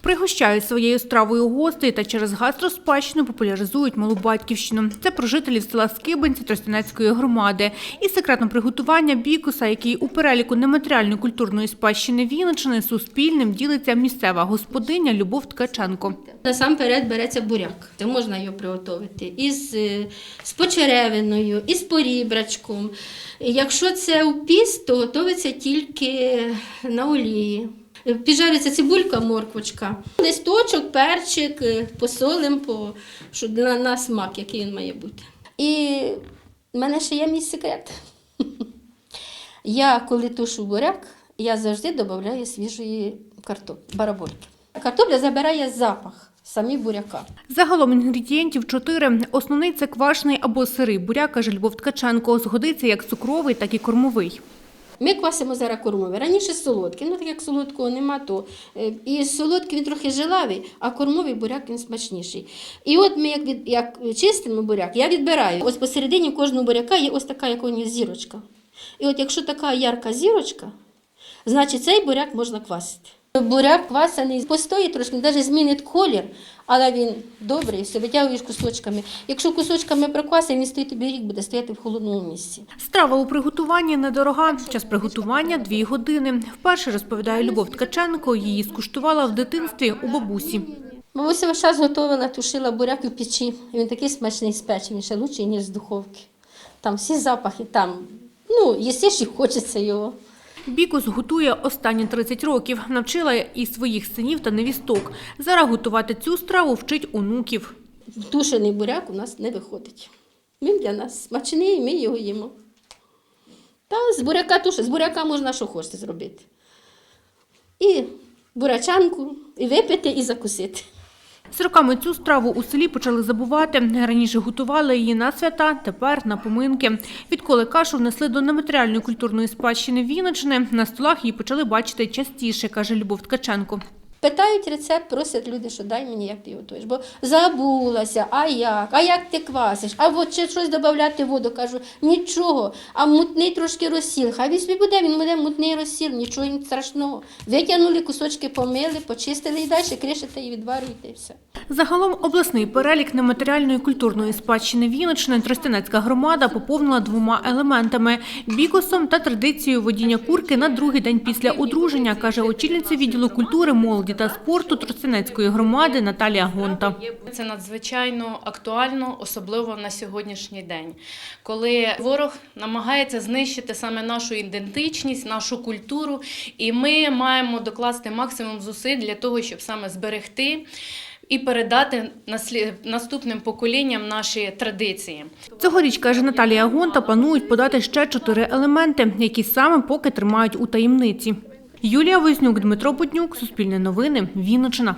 Пригощають своєю стравою гостей та через гастроспадщину популяризують малу батьківщину. Це про жителів села Скибинці Тростянецької громади. І секретом приготування бікуса, який у переліку нематеріальної культурної спадщини Вінниччини суспільним ділиться місцева господиня Любов Ткаченко. Насамперед береться буряк. Це можна його приготувати із е, з почеревиною, із порібрачком. Якщо це у піст, то готується тільки на олії. Піджариться цибулька, морквочка, листочок, перчик, е, посолим, по, що на, на смак, який він має бути. І в мене ще є мій секрет. Я коли тушу буряк, я завжди додаю свіжої картоплі, барабольки. Картопля забирає запах самі буряка. Загалом інгредієнтів чотири. Основний це квашений або сирий буряк, каже Любов Ткаченко. Згодиться як цукровий, так і кормовий. Ми квасимо зараз кормовий. Раніше солодкий, ну так як солодкого нема, то е, і солодкий він трохи жилавий, а кормовий буряк він смачніший. І от ми як, від, як чистимо буряк, я відбираю. Ось посередині кожного буряка є ось така, як у нього зірочка. І от якщо така ярка зірочка, значить цей буряк можна квасити. Буряк квасений постоїть трошки, навіть змінить колір, але він добрий, все витягуєш кусочками. Якщо кусочками проквасив, він стоїть тобі рік, буде стояти в холодному місці. Страва у приготуванні недорога. Час приготування – дві години. Вперше, розповідає Любов Ткаченко, її скуштувала в дитинстві у бабусі. Бабуся весь час готувала, тушила буряк у печі. Він такий смачний з печі, він ще лучший, ніж з духовки. Там всі запахи, там, ну, їсиш і хочеться його. Бікус готує останні 30 років. Навчила і своїх синів та невісток. Зараз готувати цю страву вчить онуків. Тушений буряк у нас не виходить. Він для нас смачний, і ми його їмо. Та з буряка туше, з буряка можна що хочете зробити. І бурячанку, і випити, і закусити. З роками цю страву у селі почали забувати. Раніше готували її на свята, тепер на поминки. Відколи кашу внесли до нематеріальної культурної спадщини Вінничини, на столах її почали бачити частіше, каже Любов Ткаченко. Питають рецепт, просять люди, що дай мені, як ти готуєш. Бо забулася, а як, а як ти квасиш, а от ще щось додати воду. Кажу, нічого, а мутний трошки розсіл. Хай він собі буде, він буде мутний розсіл, нічого їм страшного. Витягнули кусочки, помили, почистили і далі кришите і відварюєте і все. Загалом обласний перелік нематеріальної культурної спадщини Вінниччини Тростянецька громада поповнила двома елементами – бікосом та традицією водіння курки на другий день після одруження, каже очільниця відділу культури, молоді та спорту Тростянецької громади Наталія Гонта. Це надзвичайно актуально, особливо на сьогоднішній день, коли ворог намагається знищити саме нашу ідентичність, нашу культуру, і ми маємо докласти максимум зусиль для того, щоб саме зберегти і передати наступним поколінням наші традиції. Цьогоріч, каже Наталія Гонта, планують подати ще чотири елементи, які саме поки тримають у таємниці. Юлія Вознюк, Дмитро Путнюк, Суспільне новини, Вінниччина.